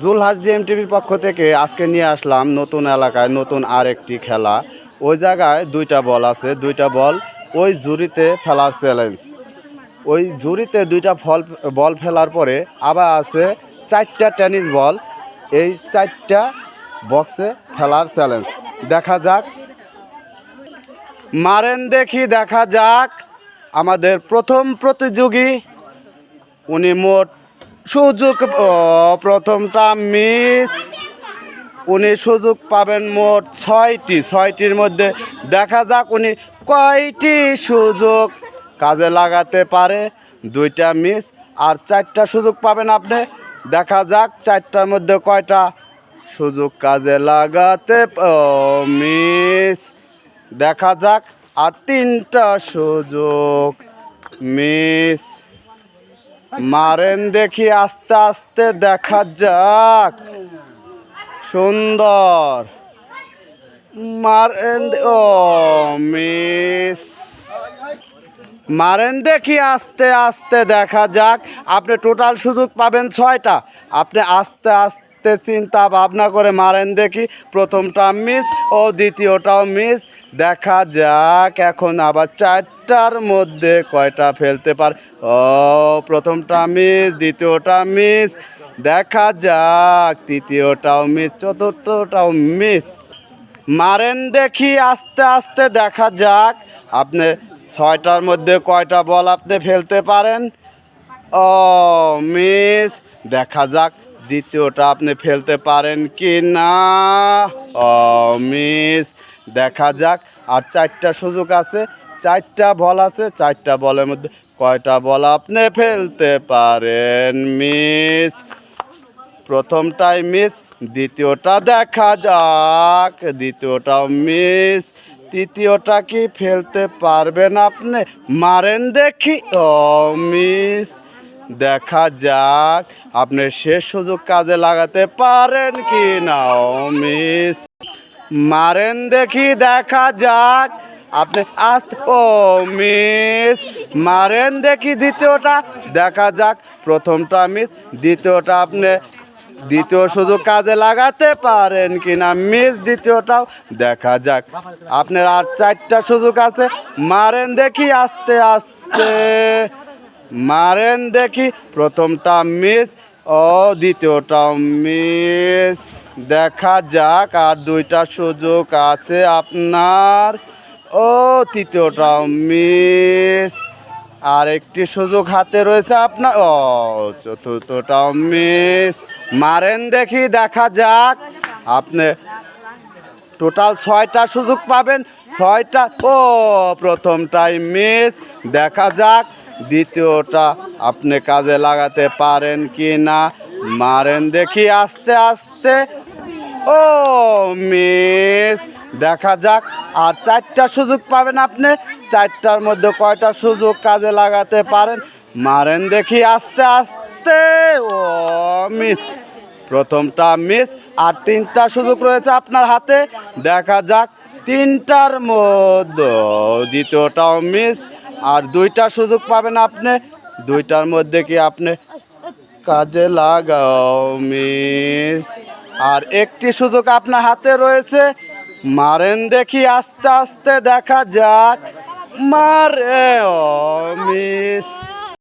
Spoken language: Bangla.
জুলহাস জিএম টিভির পক্ষ থেকে আজকে নিয়ে আসলাম নতুন এলাকায় নতুন আর একটি খেলা। ওই জায়গায় দুইটা বল আছে, দুইটা বল ওই জুরিতে ফেলার চ্যালেঞ্জ ওই জুরিতে দুইটা ফল, বল ফেলার পরে আবার আছে চারটা টেনিস বল, এই চারটা বক্সে ফেলার চ্যালেঞ্জ দেখা যাক। মারেন দেখি, দেখা যাক। আমাদের প্রথম প্রতিযোগী, উনি মোট সুযোগ প্রথমটা মিস উনি সুযোগ পাবেন মোট ছয়টি, ছয়টির মধ্যে দেখা যাক উনি কয়টি সুযোগ কাজে লাগাতে পারে। দুইটা মিস আর চারটা সুযোগ পাবেন আপনি। দেখা যাক চারটার মধ্যে কয়টা সুযোগ কাজে লাগাতে মিস দেখা যাক, আর তিনটা সুযোগ মিস মারেন দেখি আস্তে আস্তে দেখা যাক। সুন্দর। মারেন ও, মিস। মারেন দেখি আস্তে আস্তে দেখা যাক। আপনি টোটাল সুযোগ পাবেন ছয়টা। আপনি আস্তে আস্তে চিন্তা ভাবনা করে মারেন দেখি। প্রথমটা মিস, ও দ্বিতীয়টাও মিস। দেখা যাক, এখন আবার চারটার মধ্যে কয়টা ফেলতে পার। ও, প্রথমটা মিস দ্বিতীয়টা মিস দেখা যাক, তৃতীয়টাও মিস চতুর্থটাও মিস মারেন দেখি, আস্তে আস্তে দেখা যাক, আপনি ছয়টার মধ্যে কয়টা বল আপনি ফেলতে পারেন। ও মিস দেখা যাক, দ্বিতীয়টা আপনি ফেলতে পারেন কি না ও মিস দেখা যাক। আর চারটা সুযোগ আছে। চারটা বল আছে, চারটা বলের মধ্যে কয়টা বল আপনি ফেলতে পারেন? মিস। প্রথমটাই মিস, দ্বিতীয়টা দেখা যাক। দ্বিতীয়টাও মিস, তৃতীয়টা কি ফেলতে পারবেন আপনি? মারেন দেখি। ও, মিস। দেখা যাক, আপনি শেষ সুযোগ কাজে লাগাতে পারেন কি না ও, মিস। মারেন দেখি, দেখা যাক। আপনি আস ও মিস। মারেন দেখি দ্বিতীয়টা, দেখা যাক। প্রথমটা মিস, দ্বিতীয়টা আপনি দ্বিতীয় সুযোগ কাজে লাগাতে পারেন কিনা। মিস, দ্বিতীয়টাও দেখা যাক। আপনার আর চারটা সুযোগ আছে। মারেন দেখি, আস্তে আস্তে। মারেন দেখি, প্রথমটা মিস, ও দ্বিতীয়টাও মিস। দেখা যাক আর দুইটা সুযোগ আছে আপনার। ও তৃতীয়টাও মিস আর একটি সুযোগ হাতে রয়েছে আপনার। ও চতুর্থটাও মিস মারেন দেখি, দেখা যাক। আপনি টোটাল ছয়টা সুযোগ পাবেন। ছয়টা, ও, প্রথমটাই মিস দেখা যাক দ্বিতীয়টা আপনি কাজে লাগাতে পারেন কি না মারেন দেখি, আস্তে আস্তে। ও, মিস, দেখা যাক। আর চারটা সুযোগ পাবেন আপনি। চারটার মধ্যে কয়টা সুযোগ কাজে লাগাতে পারেন? মারেন দেখি আস্তে আস্তে। ও, মিস, প্রথমটা মিস, আর তিনটা সুযোগ রয়েছে আপনার হাতে। দেখা যাক তিনটার মধ্যে। দ্বিতীয়টাও মিস, আর দুইটা সুযোগ পাবেন আপনি। দুইটার মধ্যে কি আপনি কাজে লাগাও, মিস? আর একটি সুযোগ আপনার হাতে রয়েছে। মারেন দেখি আস্তে আস্তে দেখা যাক। মারে মিস